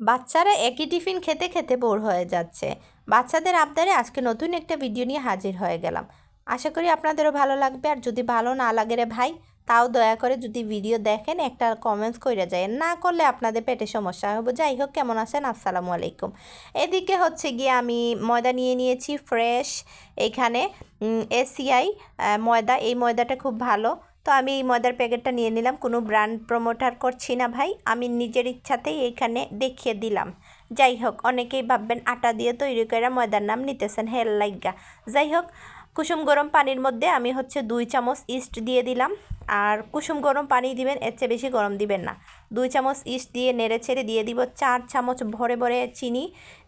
বাচ্চারা একই টিফিন খেতে খেতে বোর হয়ে যাচ্ছে। বাচ্চাদের আবদারে আজকে নতুন একটা ভিডিও নিয়ে হাজির হয়ে গেলাম। আশা করি আপনাদেরও ভালো লাগবে। আর যদি ভালো না লাগে রে ভাই, তাও দয়া করে যদি ভিডিও দেখেন, একটা কমেন্টস করে যায় না করলে আপনাদের পেটে সমস্যা হবে। যাই হোক, কেমন আছেন? আসসালামু আলাইকুম। এদিকে হচ্ছে গিয়ে আমি ময়দা নিয়ে নিয়েছি ফ্রেশ এখানে এসিআই ময়দা। এই ময়দাটা খুব ভালো। তো আমি এই ময়দার প্যাকেটটা নিয়ে নিলাম। কোনো ব্র্যান্ড প্রমোটার করছি না ভাই। আমি নিজের ইচ্ছাতেই এইখানে দেখিয়ে দিলাম। যাই হোক, অনেকেই ভাববেন আটা দিয়ে তৈরি করে ময়দার নাম নিতেছেন হেল লাইগা। যাই হোক কুসুম গরম পানির মধ্যে আমি হচ্ছে দুই চামচ ইস্ট দিয়ে দিলাম। আর কুসুম গরম পানি দিবেন, এর চেয়ে বেশি গরম দিবেন না। দুই চামচ ইস্ট দিয়ে নেড়ে ছেড়ে দিয়ে দিব চার চামচ ভরে ভরে চিনি।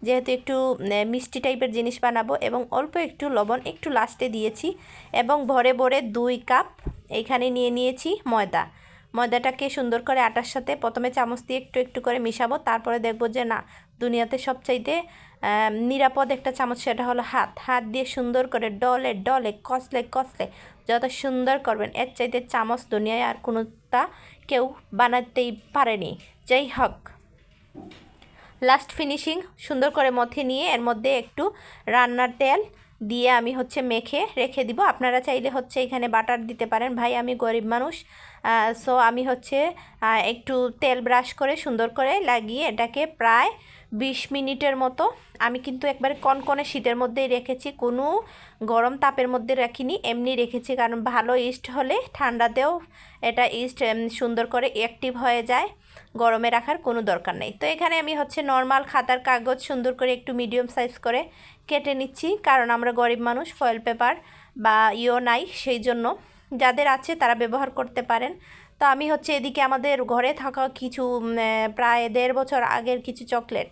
যেহেতু একটু মিষ্টি টাইপের জিনিস বানাবো এবং অল্প একটু লবণ একটু লাস্টে দিয়েছি এবং ভরে ভরে দুই কাপ এইখানে নিয়ে নিয়েছি ময়দা। ময়দাটাকে সুন্দর করে আটার সাথে প্রথমে চামচ দিয়ে একটু একটু করে মিশাবো, তারপরে দেখব যে না, দুনিয়াতে সবচাইতে নিরাপদ একটা চামচ সেটা হলো হাত। হাত দিয়ে সুন্দর করে ডলে ডলে কসলে কসলে যত সুন্দর করবেন, এর চাইতে চামচ দুনিয়ায় আর কোনোটা কেউ বানাতেই পারেনি। যাই হোক লাস্ট ফিনিশিং সুন্দর করে মথে নিয়ে এর মধ্যে একটু রান্নার তেল দিয়ে আমি হচ্ছে মেখে রেখে দিব। আপনারা চাইলে হচ্ছে এখানে বাটার দিতে পারেন। ভাই, আমি গরিব মানুষ সো আমি হচ্ছে একটু তেল ব্রাশ করে সুন্দর করে লাগিয়ে এটাকে প্রায় বিশ মিনিটের মতো। আমি কিন্তু একবারে কনকনে শীতের মধ্যেই রেখেছি। কোনো গরম তাপের মধ্যে রাখিনি, এমনি রেখেছি। কারণ ভালো ইস্ট হলে ঠান্ডাতেও এটা ইস্ট সুন্দর করে অ্যাক্টিভ হয়ে যায়। গরমে রাখার কোনো দরকার নেই। তো এখানে আমি হচ্ছে নর্মাল খাতার কাগজ সুন্দর করে একটু মিডিয়াম সাইজ করে কেটে নিচ্ছি। কারণ আমরা গরিব মানুষ ফয়েল পেপার বা ইও নাই, সেই জন্য। যাদের আছে তারা ব্যবহার করতে পারেন। তো আমি হচ্ছে এদিকে আমাদের ঘরে থাকা কিছু প্রায় দেড় বছর আগের কিছু চকলেট।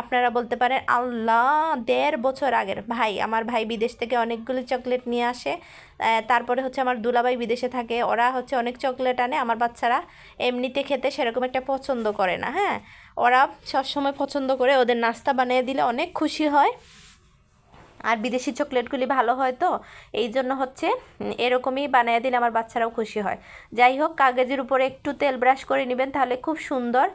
আপনারা বলতে পারেন, আল্লাহ, দেড় বছর আগের। ভাই, আমার ভাই বিদেশ থেকে অনেকগুলি চকলেট নিয়ে আসে। তারপরে হচ্ছে আমার দুলাভাই বিদেশে থাকে। ওরা হচ্ছে অনেক চকলেট আনে। আমার বাচ্চারা এমনিতে খেতে সেরকম একটা পছন্দ করে না হ্যাঁ? ওরা সবসময় পছন্দ করে, ওদের নাস্তা বানিয়ে দিলে অনেক খুশি হয়। আর বিদেশি চকলেটগুলি ভালো হয় তো? এই জন্য হচ্ছে এরকমই বানিয়ে দিলে আমার বাচ্চারাও খুশি হয়। যাই হোক, কাগজের উপরে একটু তেল ব্রাশ করে নেবেন, তাহলে খুব সুন্দর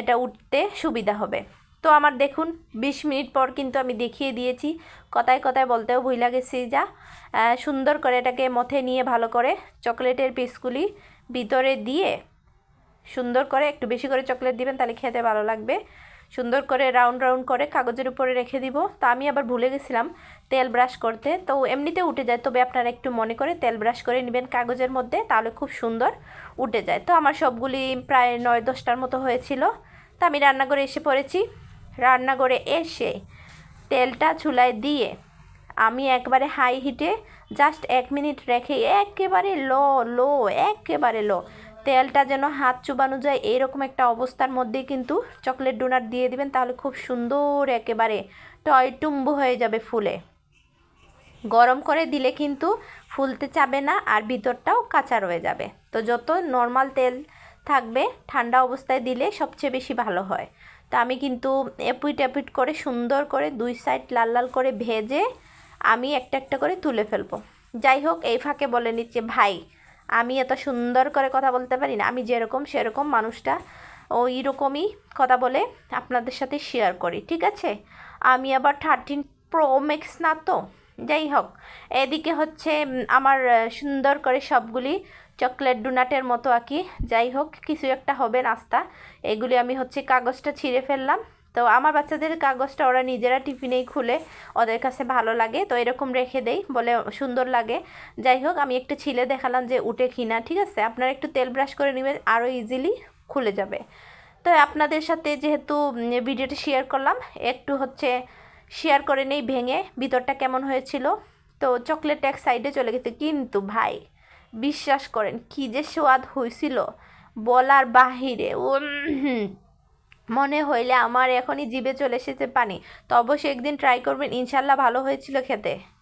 এটা উঠতে সুবিধা হবে। তো আমার দেখুন, বিশ মিনিট পর কিন্তু আমি দেখিয়ে দিয়েছি। কথায় কথায় বলতেও ভুল লাগেছি যা। সুন্দর করে এটাকে মথে নিয়ে ভালো করে চকলেটের পিসগুলি ভিতরে দিয়ে সুন্দর করে একটু বেশি করে চকলেট দিবেন, তাহলে খেতে ভালো লাগবে। সুন্দর করে রাউন্ড রাউন্ড করে কাগজের উপরে রেখে দিব। তো আমি আবার ভুলে গেছিলাম তেল ব্রাশ করতে। তো এমনিতে উঠে যায়, তবে আপনারা একটু মনে করে তেল ব্রাশ করে নেবেন কাগজের মধ্যে, তাহলে খুব সুন্দর উঠে যায়। তো আমার সবগুলি প্রায় নয় দশটার মতো হয়েছিল। তো আমি রান্নাঘরে এসে পড়েছি। রান্নাঘরে এসে তেলটা চুলায় দিয়ে আমি একবারে হাই হিটে জাস্ট এক মিনিট রেখে একেবারে লো লো একেবারে লো তেলটা যেন হাত চুবানো যায় এইরকম একটা অবস্থার মধ্যে কিন্তু চকলেট ডোনাট দিয়ে দিবেন, তাহলে খুব সুন্দর একেবারে টয় টুম্বু হয়ে যাবে ফুলে। গরম করে দিলে কিন্তু ফুলতে চাবে না আর ভিতরটাও কাঁচা রয়ে যাবে। তো যত নর্মাল তেল থাকবে, ঠান্ডা অবস্থায় দিলে সবচেয়ে বেশি ভালো হয়। তো আমি কিন্তু এপুইট এপুইট করে সুন্দর করে দুই সাইড লাল লাল করে ভেজে আমি একটা একটা করে তুলে ফেলব। যাই হোক, এই ফাঁকে বলে নিচ্ছে, ভাই আমি এত সুন্দর করে কথা বলতে পারি না। আমি যেরকম সেরকম মানুষটা ওই রকমই কথা বলে আপনাদের সাথে শেয়ার করি, ঠিক আছে? আমি আবার থার্টিন প্রো ম্যাক্স না তো? যাই হোক, এদিকে হচ্ছে আমার সুন্দর করে সবগুলি চকলেট ডোনাটের মতো আঁকি যাই হোক, কিছু একটা হবে নাস্তা। এগুলি আমি হচ্ছে কাগজটা ছিঁড়ে ফেললাম। তো আমার বাচ্চাদের কাগজটা ওরা নিজেরা টিফিনেই খুলে ওদের কাছে ভালো লাগে। তো এরকম রেখে দেই বলে সুন্দর লাগে। যাই হোক, আমি একটু ছিলে দেখালাম যে উঠে কিনা, ঠিক আছে? আপনারা একটু তেল ব্রাশ করে নেবেন আরও ইজিলি খুলে যাবে। তো আপনাদের সাথে যেহেতু ভিডিওটি শেয়ার করলাম, একটু হচ্ছে শেয়ার করে নেই ভেঙে, ভিতরটা কেমন হয়েছিল। তো চকলেট এক সাইডে চলে গেছে। কিন্তু ভাই, বিশ্বাস করেন কী যে স্বাদ হয়েছিল, বলার বাহিরে ও মনে হইলে আমার এখনই জিভে চলে এসেছে পানি। তবে অবশ্যই একদিন ট্রাই করবেন, ইনশাল্লাহ ভালো হয়েছিল খেতে।